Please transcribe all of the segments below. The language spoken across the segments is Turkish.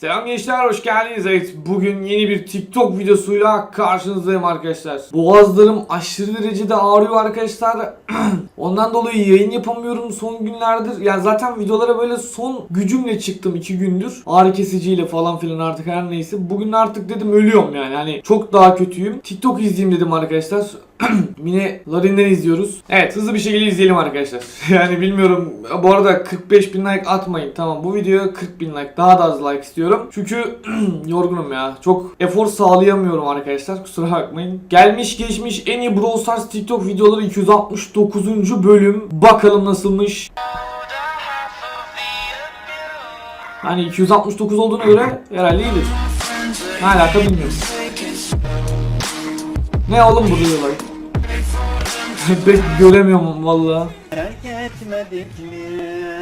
Selam gençler hoş geldiniz. Evet bugün yeni bir TikTok videosuyla karşınızdayım arkadaşlar. Boğazlarım aşırı derecede ağrıyor arkadaşlar. Ondan dolayı yayın yapamıyorum son günlerdir. Yani zaten videolara böyle son gücümle çıktım 2 gündür. Ağrı kesiciyle falan filan artık her neyse. Bugün artık dedim ölüyorum yani. Hani çok daha kötüyüm. TikTok izleyeyim dedim arkadaşlar. Mine Larin'den izliyoruz. Evet hızlı bir şekilde izleyelim arkadaşlar. Yani bilmiyorum. Bu arada 45 bin like atmayın. Tamam bu videoya 40 bin like. Daha da az like istiyorum. Çünkü yorgunum ya. Çok efor sağlayamıyorum arkadaşlar. Kusura bakmayın. Gelmiş geçmiş en iyi Brawl Stars TikTok videoları 269. bölüm. Bakalım nasılmış. Hani 269 olduğuna göre herhalde iyidir. Ne alaka bilmiyorum. Ne oğlum bu diyorlar? Pek göremiyorum valla. Terk etmedik mi?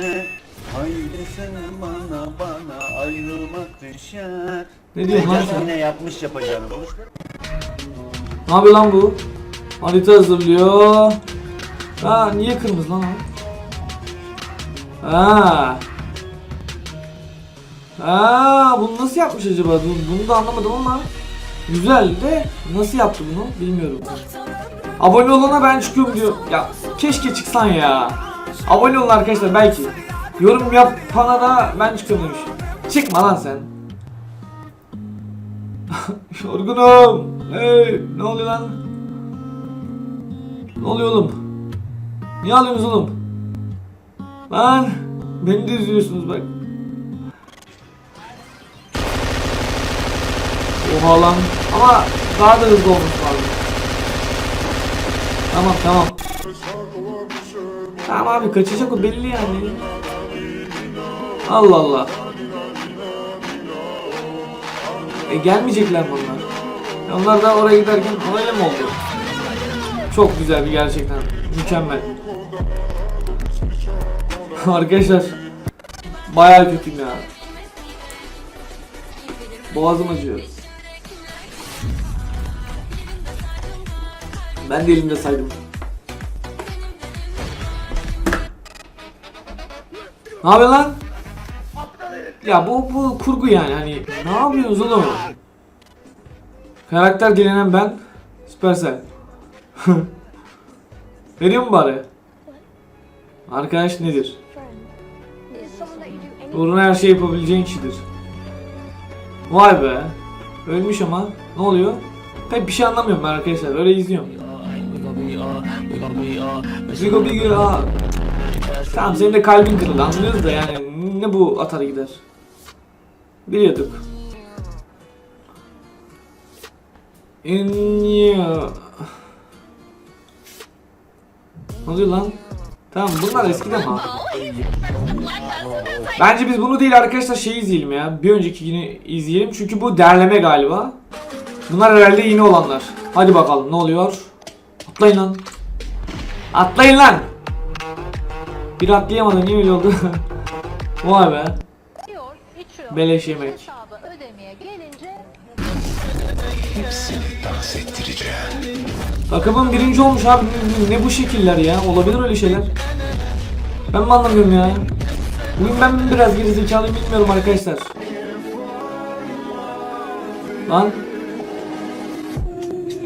Haydi sen bana bana ayrılmak düşer. Ne diyorsun lan sen? Yine yapmış yapacağını ver. Ne yapıyor lan bu? Harita hazırlıyor. Ha niye kırmızı lan o? Ha. Ha bunu nasıl yapmış acaba? Bunu, bunu da anlamadım ama güzel de nasıl yaptı bunu bilmiyorum. Abone olana ben çıkıyorum diyor. Ya keşke çıksan ya. Abone olun arkadaşlar belki. Yorum yapana da ben çıkıyorum demiş. Çıkma lan sen. Yorgunum. Hey, ne oluyor lan? Ne oluyor oğlum? Niye alıyorsunuz oğlum? Lan beni de üzüyorsunuz bak. Oha lan. Ama daha da hızlı olmuş lazım. Tamam tamam. Tamam abi kaçacak o belli yani. Allah Allah. E gelmeyecekler bunlar. E onlar da oraya giderken öyle mi oldu? Çok güzel bir gerçekten. Mükemmel. Arkadaşlar bayağı kötüyüm ya. Boğazım acıyor. Ben de elimde saydım. Ne yapıyorsun lan? Ya bu bu kurgu yani hani ne yapıyorsunuz oğlum? Karakter dilenen ben Supercell. Veriyor mu bari? Arkadaş nedir? Uğruna her şey yapabileceğin kişidir. Vay be. Ölmüş ama. Ne oluyor? Pek bir şey anlamıyorum ben arkadaşlar. Öyle izliyorum. Bigo aa. Tamam senin de kalbin kırıldı anlıyoruz da yani ne bu atar gider. Biliyorduk. İnya. Ne oluyor lan? Tamam bunlar eskiden abi? Bence biz bunu değil arkadaşlar şey izleyelim ya. Bir önceki günü izleyelim çünkü bu derleme galiba. Bunlar herhalde yeni olanlar. Hadi bakalım ne oluyor? Atlayın lan. Atlayın lan. Bir atlayamadı niye öyle oldu? Vay be. Beleş yemek. Hesabı ödemeye gelince Takımın birinci olmuş abi. Ne, ne bu şekiller ya? Olabilir öyle şeyler. Ben mi anlamıyorum ya? Bugün ben biraz gerizekalıyım bilmiyorum arkadaşlar. Lan.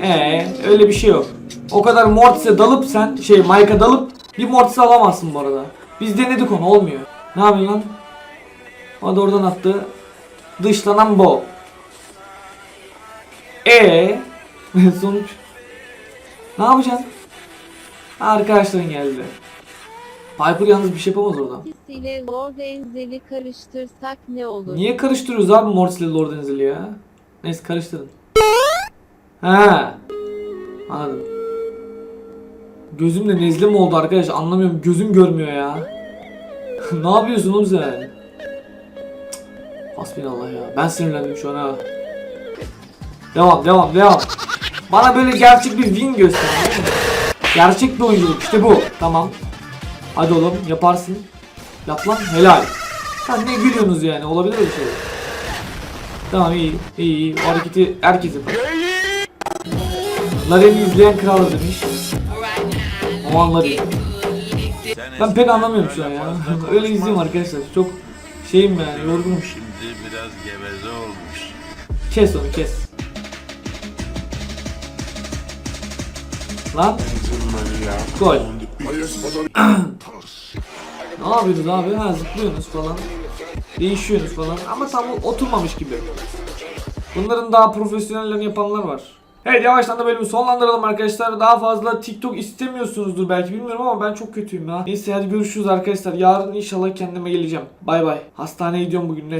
Ee, öyle bir şey yok. O kadar Mortis'e dalıp sen şey Mike'a dalıp bir Mortis alamazsın bu arada. Biz denedik onu olmuyor. Ne yapıyorsun lan? Hadi oradan attı. Dışlanan bu. E sonuç ne yapacaksın? Arkadaşların geldi. Piper yalnız bir şey yapamaz oradan. ile Lord Enzel'i karıştırsak ne olur? Niye karıştırıyoruz abi Mortis ile Lord Enzel'i ya? Neyse karıştırın. Ha. Anladım. Gözümde nezle mi oldu arkadaş? Anlamıyorum. Gözüm görmüyor ya. ne yapıyorsun oğlum sen? Hasbinallah ya. Ben sinirlendim şu an ha. Devam devam devam. Bana böyle gerçek bir win göster. Gerçek bir oyunculuk işte bu. Tamam. Hadi oğlum yaparsın. Yap lan helal. Sen ne gülüyorsunuz yani olabilir öyle şey. Tamam iyi iyi iyi. O hareketi herkes yapar. Laren'i izleyen kral demiş. Aman Laren. Ben pek anlamıyorum şu an ya. öyle izliyorum arkadaşlar. Çok Şeyim yani yorgunum. Şimdi biraz geveze olmuş. Kes onu kes. Lan gol. ne yapıyorsunuz abi? Ha zıplıyorsunuz falan. Değişiyorsunuz falan. Ama tam oturmamış gibi. Bunların daha profesyonellerini yapanlar var. Evet yavaştan da bölümü sonlandıralım arkadaşlar. Daha fazla TikTok istemiyorsunuzdur belki bilmiyorum ama ben çok kötüyüm ya. Neyse hadi görüşürüz arkadaşlar. Yarın inşallah kendime geleceğim. Bay bay. Hastaneye gidiyorum bugün net.